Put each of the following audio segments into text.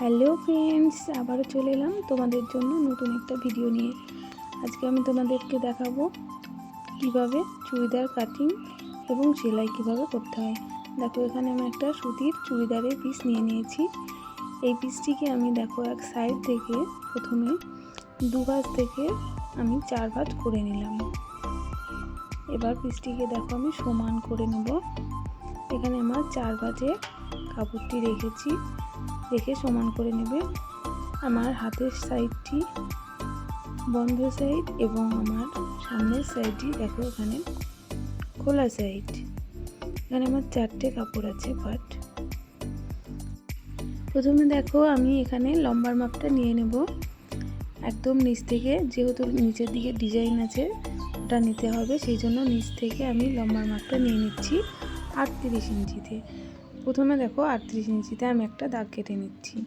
Hello friends, আবারও চলে এলাম তোমাদের জন্য নতুন একটা ভিডিও নিয়ে। আজকে আমি তোমাদেরকে দেখাবো কীভাবে চুড়িদার কাটিং এবং সেলাই কীভাবে করতে হয়। দেখো, এখানে আমি একটা সুতির চুড়িদারের পিস নিয়ে নিয়েছি। এই পিসটিকে আমি দেখো এক সাইড থেকে প্রথমে দু ভাঁজ থেকে আমি চার ভাজ করে নিলাম। এবার পিসটিকে দেখো আমি সমান করে নেব। এখানে আমার চার ভাঁজে কাপড়টি রেখেছি। রেখে সমান করে নেবে। আমার হাতের সাইডটি বন্ধ সাইড এবং আমার সামনের সাইডটি, দেখো এখানে, খোলা সাইড। এখানে আমার চারটে কাপড় আছে বাট প্রথমে দেখো আমি এখানে লম্বার মাপটা নিয়ে নেব। একদম নিচ থেকে, যেহেতু নিচের দিকে ডিজাইন আছে, ওটা নিতে হবে, সেই জন্য নিচ থেকে আমি লম্বার মাপটা নিয়ে নিচ্ছি আটত্রিশ ইঞ্চিতে। প্রথমে দেখো আটত্রিশ ইঞ্চিতে আমি একটা দাগ কেটে নিচ্ছি।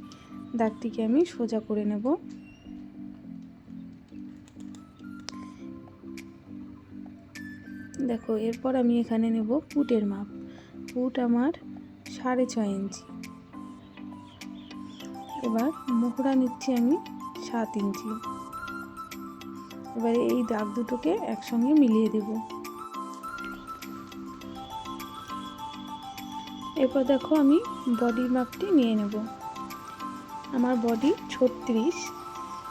দাগটিকে আমি সোজা করে নেব। দেখো, এরপর আমি এখানে নেব পুটের মাপ। পুট আমার সাড়ে ছয় ইঞ্চি। এবার মোহরা নিচ্ছি আমি সাত ইঞ্চি। এবারে এই দাগ দুটোকে একসঙ্গে মিলিয়ে দেবো। এরপর দেখো আমি বডি মাপটি নিয়ে নেব। আমার বডি ছত্রিশ,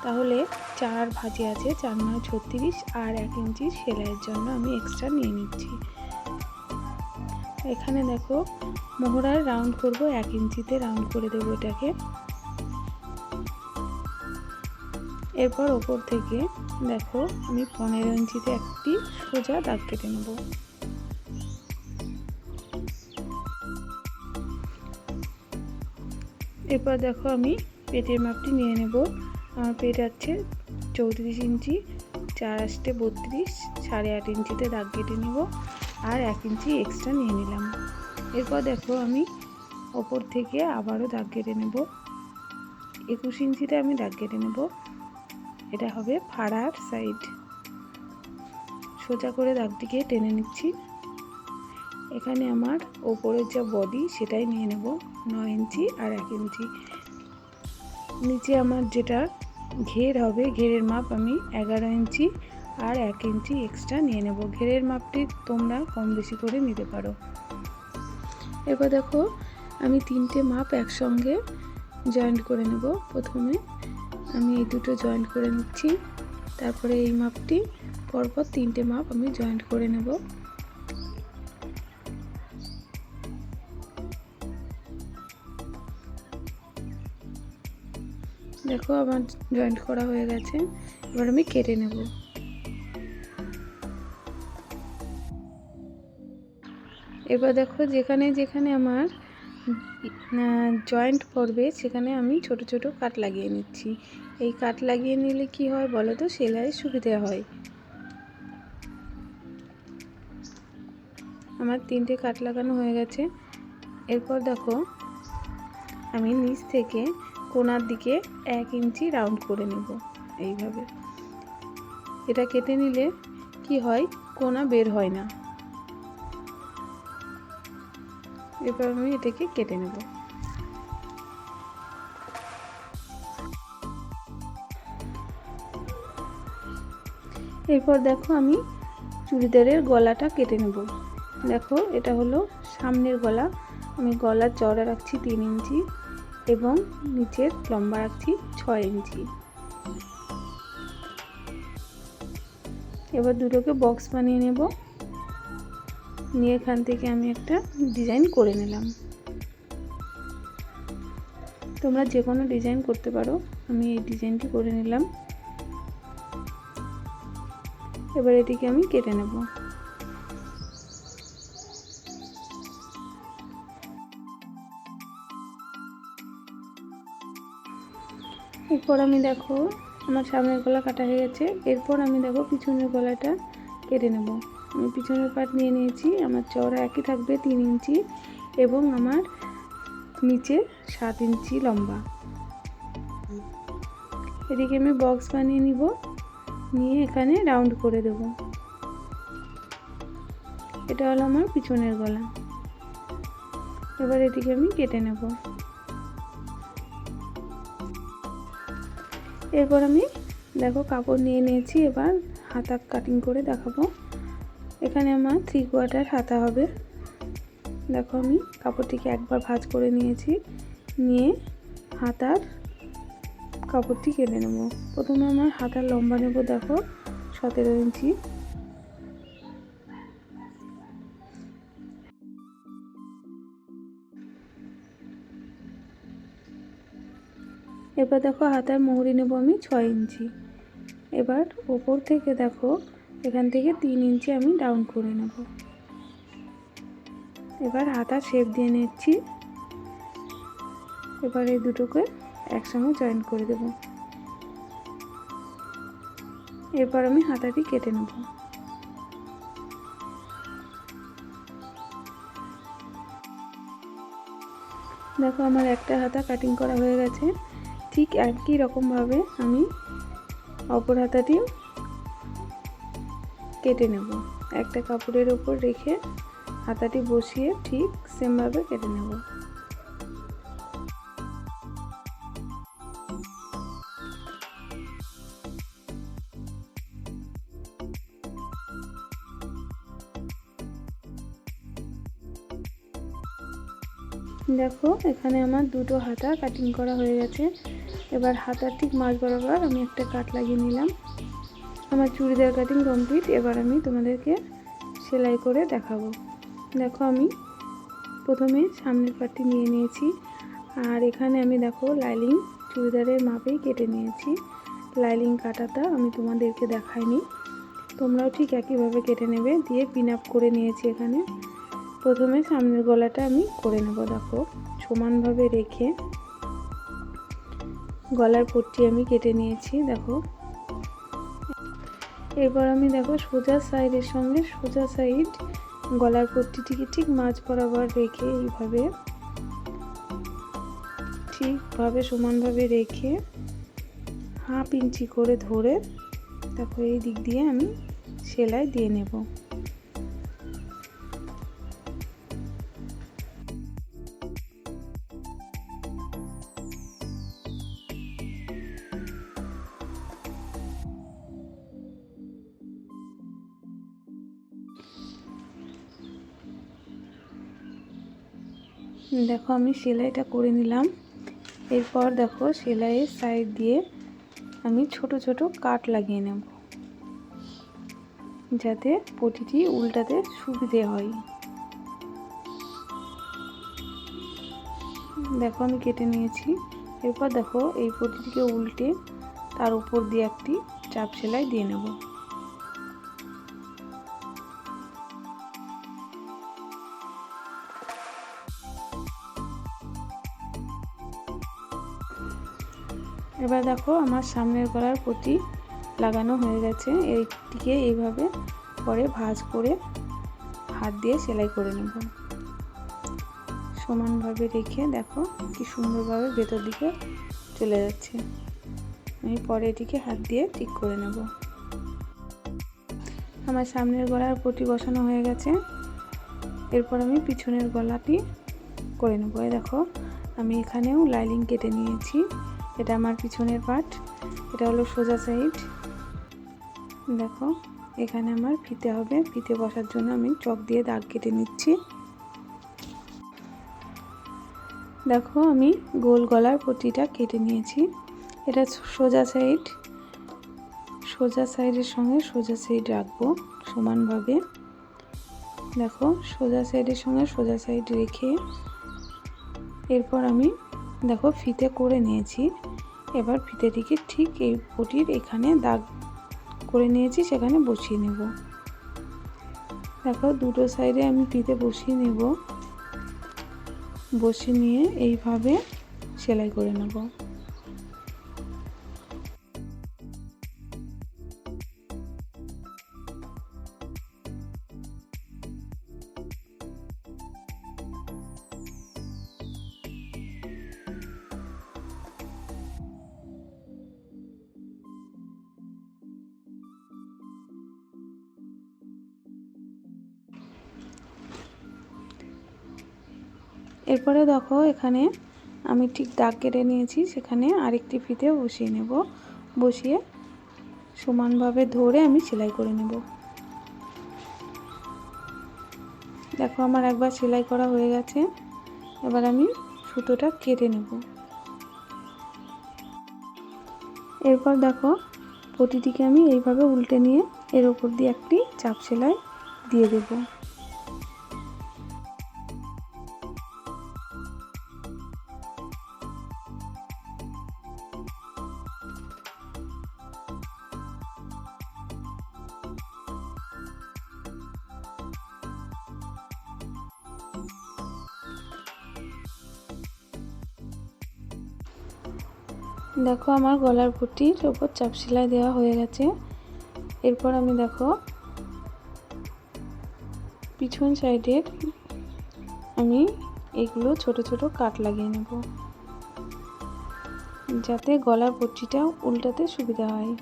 তাহলে চার ভাজে আছে, চার নয় ছত্রিশ, আর এক ইঞ্চি সেলাইয়ের জন্য আমি এক্সট্রা নিয়ে নিচ্ছি। এখানে দেখো মোহরার রাউন্ড করব, এক ইঞ্চিতে রাউন্ড করে দেবো এটাকে। এরপর ওপর থেকে দেখো আমি পনেরো ইঞ্চিতে একটি সোজা দাগ কেটে নেব। এরপর দেখো আমি পেটের মাপটি নিয়ে নেব। আমার পেট আছে চৌত্রিশ ইঞ্চি, চার আসতে বত্রিশ, সাড়ে আট ইঞ্চিতে দাগ কেটে নেব আর এক ইঞ্চি এক্সট্রা নিয়ে নিলাম। এরপর দেখো আমি ওপর থেকে আবারও দাগ কেটে নেব। একুশ ইঞ্চিতে আমি দাগ কেটে নেব। এটা হবে ফাড়ার সাইড সোজা করে দাগটিকে টেনে নিচ্ছি। এখানে আমার ওপরের যা বডি সেটাই নিয়ে নেব নয় ইঞ্চি আর এক ইঞ্চি। নিচে আমার যেটা ঘের হবে, ঘেরের মাপ আমি এগারো ইঞ্চি আর এক ইঞ্চি এক্সট্রা নিয়ে নেব। ঘেরের মাপটি তোমরা কম বেশি করে নিতে পারো। এবার দেখো, আমি তিনটে মাপ একসঙ্গে জয়েন্ট করে নেব। প্রথমে আমি এই দুটো জয়েন্ট করে নিচ্ছি। তারপরে এই মাপটি পরপর তিনটে মাপ আমি জয়েন্ট করে নেব। দেখো আমার জয়েন্ট করা হয়ে গেছে, এবার আমি কেটে নেব। এবার দেখো যেখানে যেখানে আমার জয়েন্ট পড়বে, সেখানে আমি ছোট ছোট কাট লাগিয়ে নিচ্ছি। এই কাট লাগিয়ে নিলে কি হয় বলো তো? সেলাই সুবিধে হয়। আমার তিনটে কাট লাগানো হয়ে গেছে। এরপর দেখো, আমি নিচ থেকে কোনার দিকে এক ইঞ্চি রাউন্ড করে নেব এইভাবে। এটা কেটে নিলে কি হয়? কোনা বের হয় না। এবার আমি এটাকে কেটে নেব। এরপর দেখো আমি চুড়িদারের গলাটা কেটে নেব। দেখো, এটা হলো সামনের গলা। আমি গলার চড়া রাখছি তিন ইঞ্চি। এবং নিচের লম্বা রাখছি ছয় ইঞ্চি। এবার দুটোকে বক্স বানিয়ে নেব। নিয়ে এখান থেকে আমি একটা ডিজাইন করে নিলাম। তোমরা যে কোনো ডিজাইন করতে পারো, আমি এই ডিজাইনটি করে নিলাম। এবার এটিকে আমি কেটে নেব। এরপর আমি দেখো, আমার সামনের গলা কাটা হয়ে গেছে। এরপর আমি দেখো পিছনের গলাটা কেটে নেব। আমি পিছনের পাট নিয়ে নিয়েছি, আমার চওড়া একই থাকবে তিন ইঞ্চি এবং আমার নিচে সাত ইঞ্চি লম্বা। এদিকে আমি বক্স বানিয়ে নিব, নিয়ে এখানে রাউন্ড করে দেব। এটা হলো আমার পিছনের গলা। এবার এদিকে আমি কেটে নেব। এরপর আমি দেখো কাপড় নিয়ে নিয়েছি, এবার হাতা কাটিং করে দেখাবো। এখানে আমার থ্রি কোয়ার্টার হাতা হবে। দেখো আমি কাপড়টিকে একবার ভাজ করে নিয়েছি, নিয়ে হাতার কাপড়টি কেটে নেব। প্রথমে আমার হাতার লম্বা নেব, দেখো, সতেরো ইঞ্চি। এবার দেখো হাতার মোহরি নেব আমি ছয় ইঞ্চি। এবার ওপর থেকে দেখো এখান থেকে তিন ইঞ্চি আমি ডাউন করে নেব। এবার হাতা শেপ দিয়ে নিচ্ছি। এবার এই দুটোকে একসঙ্গে জয়েন করে দেব। এরপর আমি হাতাটি কেটে নেব। দেখো আমার একটা হাতা কাটিং করা হয়ে গেছে। ঠিক একই রকমভাবে আমি অপর হাতাটি কেটে নেব। একটা কাপড়ের ওপর রেখে হাতাটি বসিয়ে ঠিক সেমভাবে কেটে নেব। দেখো, এখানে আমার দুটো হাতা কাটিং করা হয়ে গেছে। এবার হাতার ঠিক মাঝ বরাবর আমি একটা কাট লাগিয়ে নিলাম। আমার চুড়িদার কাটিং কমপ্লিট, এবার আমি তোমাদেরকে সেলাই করে দেখাবো। দেখো আমি প্রথমে সামনের পাটটি নিয়ে নিয়েছি, আর এখানে আমি দেখো লাইলিং চুড়িদারের মাপেই কেটে নিয়েছি। লাইলিং কাটাটা আমি তোমাদেরকে দেখাইনি। তোমরাও ঠিক একইভাবে কেটে নেবে, দিয়ে পিন আপ করে নিয়েছি এখানে। প্রথমে সামনের গলাটা আমি করে নেব, দেখো সমানভাবে রেখে। গলার পট্টি আমি কেটে নিয়েছি, দেখো। এরপর আমি দেখো সোজা সাইডের সঙ্গে, সোজা সাইড গলার পট্টিটিকে ঠিক মাছ বরাবর রেখে এইভাবে, ঠিকভাবে সমানভাবে রেখে হাফ ইঞ্চি করে ধরে, দেখো এই দিক দিয়ে আমি সেলাই দিয়ে নেব। দেখো আমি সেলাইটা করে নিলাম। এরপর দেখো সেলাইয়ের সাইড দিয়ে আমি ছোট ছোট কাট লাগিয়ে নেব। যাতে প্রতিটি উল্টাতে সুবিধে হয়। দেখো আমি কেটে নিয়েছি। এরপর দেখো এই প্রতিটিকে উল্টে তার উপর দিয়ে একটি চাপ সেলাই দিয়ে নেব। এবার দেখো আমার সামনের গলার পটি লাগানো হয়ে গেছে। এইটিকে এইভাবে পরে ভাঁজ করে হাত দিয়ে সেলাই করে নেব। সমানভাবে রেখে দেখো কি সুন্দরভাবে ভেতর দিকে চলে যাচ্ছে। আমি পরে এটিকে হাত দিয়ে ঠিক করে নেব। আমার সামনের গলার পটি বসানো হয়ে গেছে। এরপর আমি পিছনের গলাটি করে নেব। দেখো, আমি এখানেও লাইলিং কেটে নিয়েছি। এটা আমার পিছনের পার্ট এটা হলো সোজা সাইড দেখো, এখানে আমার ফিতে হবে। ফিতে বসার জন্য আমি চক দিয়ে দাগ কেটে নিচ্ছি। দেখো, আমি গোল গলার পটিটা কেটে নিয়েছি। এটা সোজা সাইড সোজা সাইডের সঙ্গে সোজা সাইড রাখব সমানভাবে। দেখো, সোজা সাইডের সঙ্গে সোজা সাইড রেখে এরপর আমি, দেখো, ফিতে করে নিয়েছি। এবার ফিতে দিকে ঠিক এই পটির এখানে দাগ করে নিয়েছি, সেখানে বসিয়ে নেব। দেখো, দুটো সাইডে আমি ফিতে বসিয়ে নেব। বসিয়ে নিয়ে এইভাবে সেলাই করে নেব। এরপরে দেখো এখানে আমি ঠিক দাগ কেটে নিয়েছি, সেখানে আরেকটি ফিতে বসিয়ে নেব। বসিয়ে সমানভাবে ধরে আমি সেলাই করে নেব। দেখো আমার একবার সেলাই করা হয়ে গেছে। এবার আমি সুতোটা কেটে নেব। এরপর দেখো প্রতিটিকে আমি এইভাবে উল্টে নিয়ে এর ওপর দিয়ে একটি চাপ সেলাই দিয়ে দেবো। দেখো আমার গলার পুটির ওপর চাপ সেলাই দেওয়া হয়ে গেছে। এরপর আমি দেখো পিছন সাইডের আমি এগুলো ছোট ছোট কাট লাগিয়ে নেব, যাতে গলার পুটিটা উল্টাতে সুবিধা হয়।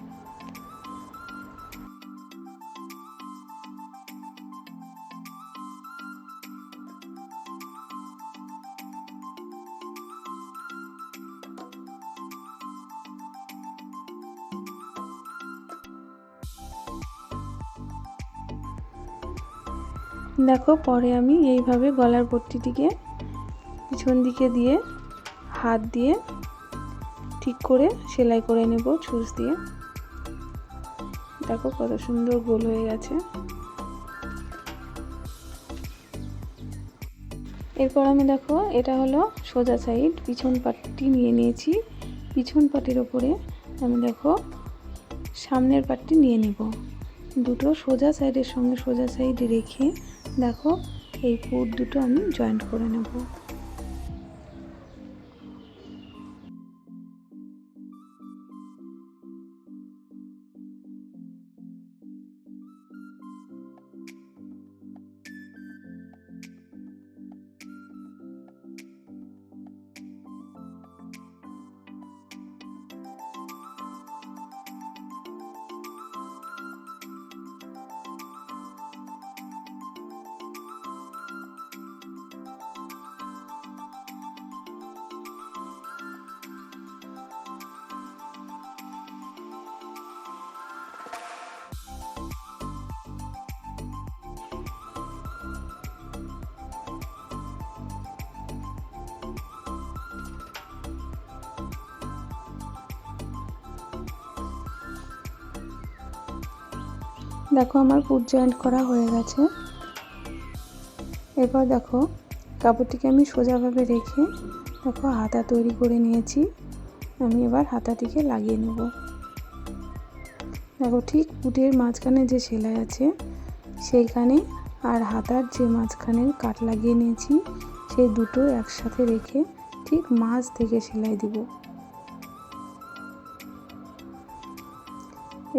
দেখো, পরে আমি এইভাবে গলার পট্টিটিকে পিছন দিকে দিয়ে, হাত দিয়ে ঠিক করে সেলাই করে নেব, ছুঁচ দিয়ে। দেখো কত সুন্দর গোল হয়ে গেছে। এরপর আমি দেখো, এটা হলো সোজা সাইড, পিছন পাটটি নিয়ে নিয়েছি। পিছন পাটির ওপরে আমি দেখো, সামনের পাটটি নিয়ে নেব। দুটো সোজা সাইডের সঙ্গে সোজা সাইড রেখে দেখো এই পুট দুটো আমি জয়েন্ট করে নেব। দেখো আমার পুট জয়েন্ট করা হয়ে গেছে। এরপর দেখো, কাপড়টিকে আমি সোজাভাবে রেখে দেখো হাতা তৈরি করে নিয়েছি। আমি এবার হাতাটিকে লাগিয়ে নেব। দেখো ঠিক পুটের মাঝখানে যে সেলাই আছে, সেইখানে আর হাতার যে মাঝখানে কাট লাগিয়ে নিয়েছি সেই দুটো একসাথে রেখে ঠিক মাছ থেকে সেলাই দিব।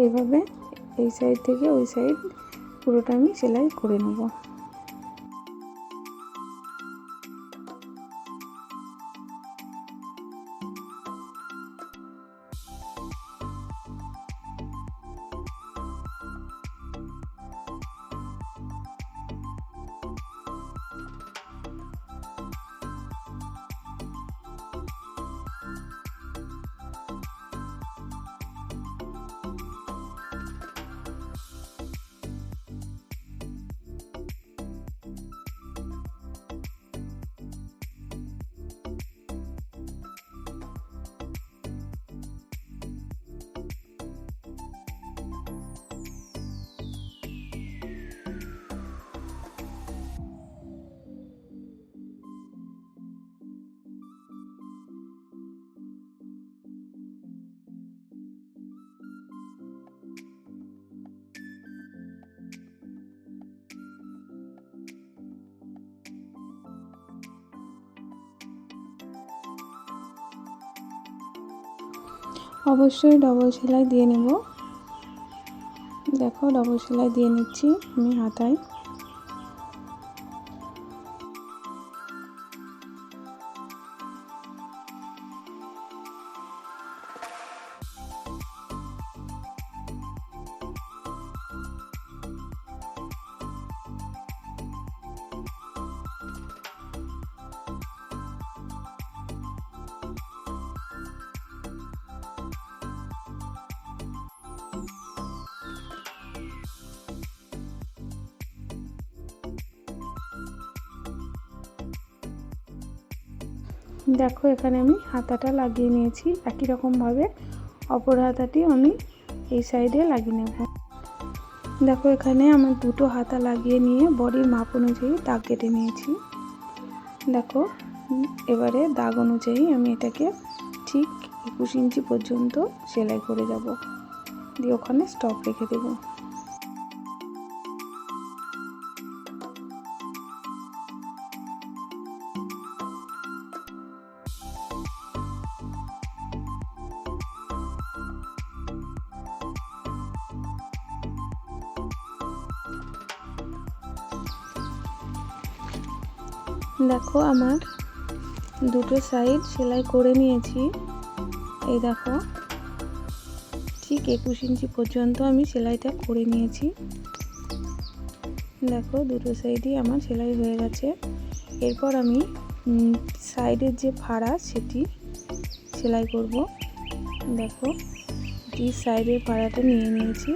এইভাবে এই সাইড থেকে ওই সাইড পুরোটা আমি সেলাই করে নেব। অবশ্যই ডবল সেলাই দিয়ে নেব। দেখো ডবল সেলাই দিয়ে নিচ্ছি আমি হাতায়। দেখো, এখানে আমি হাতাটা লাগিয়ে নিয়েছি। একই রকমভাবে অপর হাতাটি আমি এই সাইডে লাগিয়ে নেব। দেখো, এখানে আমার দুটো হাতা লাগিয়ে নিয়ে বডির মাপ অনুযায়ী দাগ কেটে নিয়েছি। দেখো, এবারে দাগ অনুযায়ী আমি এটাকে ঠিক একুশ ইঞ্চি পর্যন্ত সেলাই করে যাব। দিয়ে ওখানে স্টপ রেখে দেবো। দেখো আমার দুটো সাইড সেলাই করে নিয়েছি। এই দেখো, ঠিক একুশ ইঞ্চি পর্যন্ত আমি সেলাইটা করে নিয়েছি। দেখো দুটো সাইডই আমার সেলাই হয়ে গেছে। এরপর আমি সাইডের যে ফাড়া সেটি সেলাই করব। দেখো এটি সাইডের ফাড়াটা নিয়ে নিয়েছি।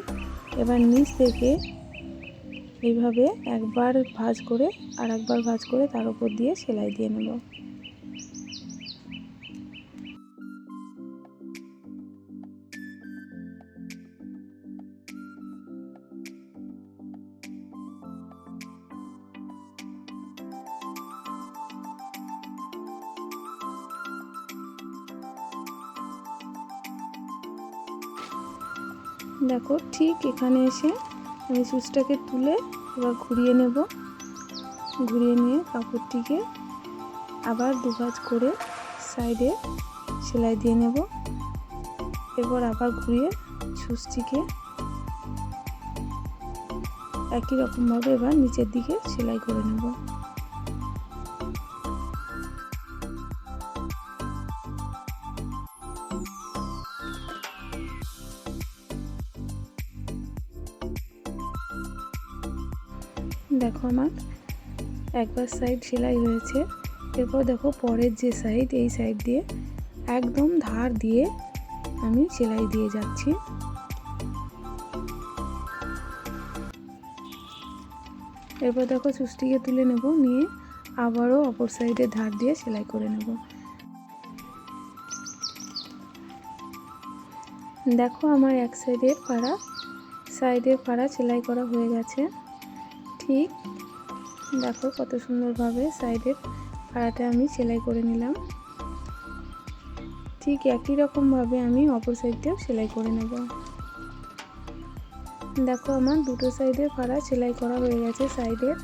এবার নিচ থেকে এইভাবে একবার ভাঁজ করে আর একবার ভাঁজ করে তার উপর দিয়ে সেলাই দিয়ে নেব দেখো ঠিক এখানে এসে আমি সুচটাকে তুলে এবার ঘুরিয়ে নেব। ঘুরিয়ে নিয়ে কাপড়টিকে আবার দুভাজ করে সাইডে সেলাই দিয়ে নেব। এরপর আবার ঘুরিয়ে সুচটিকে একই রকমভাবে এবার নিচের দিকে সেলাই করে নেব। দেখো আমার একবার সাইড সেলাই হয়েছে। এরপর দেখো পরের যে সাইড এই সাইড দিয়ে একদম ধার দিয়ে আমি সেলাই দিয়ে যাচ্ছি। এরপর দেখো চুষ্টিকে তুলে নেব, নিয়ে আবারও অপর সাইডে ধার দিয়ে সেলাই করে নেব। দেখো আমার এক সাইডের পাড়া সাইডের পাড়া সেলাই করা হয়ে গেছে। ঠিক। দেখো কত সুন্দরভাবে সাইডের পাড়াটা আমি সেলাই করে নিলাম। ঠিক একই রকমভাবে আমি অপর সাইডটাও সেলাই করে নেব। দেখো আমার দুটো সাইডের পাড়া সেলাই করা হয়ে গেছে সাইডের।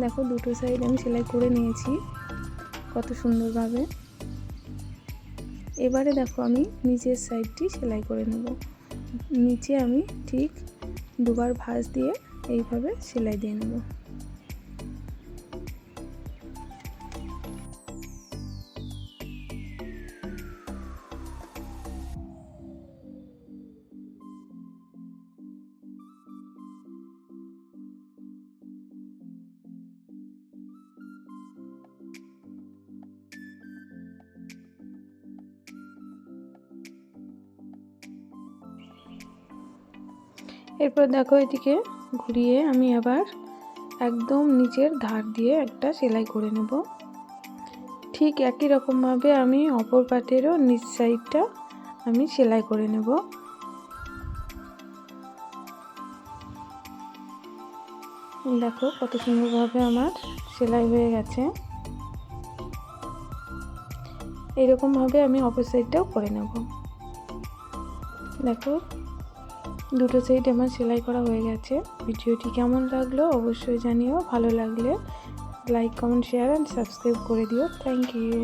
দেখো দুটো সাইড আমি সেলাই করে নিয়েছি কত সুন্দরভাবে। এবারে দেখো আমি নিচের সাইডটি সেলাই করে নেব। নিচে আমি ঠিক দুবার ভাঁজ দিয়ে এইভাবে সেলাই দিয়ে নেব। এরপর দেখো এদিকে ঘুরিয়ে আমি আবার একদম নিচের ধার দিয়ে একটা সেলাই করে নেব। ঠিক একই রকমভাবে আমি অপর পাটেরও নিচ সাইডটা আমি সেলাই করে নেব। দেখো কত সুন্দরভাবে আমার সেলাই হয়ে গেছে। এইরকমভাবে আমি অপর সাইডটাও করে নেব। দেখো দুটো সাইড আমার সেলাই করা হয়ে গেছে। ভিডিওটি কেমন লাগল অবশ্যই জানিও। ভালো লাগলে like comment share and subscribe করে দিও। Thank you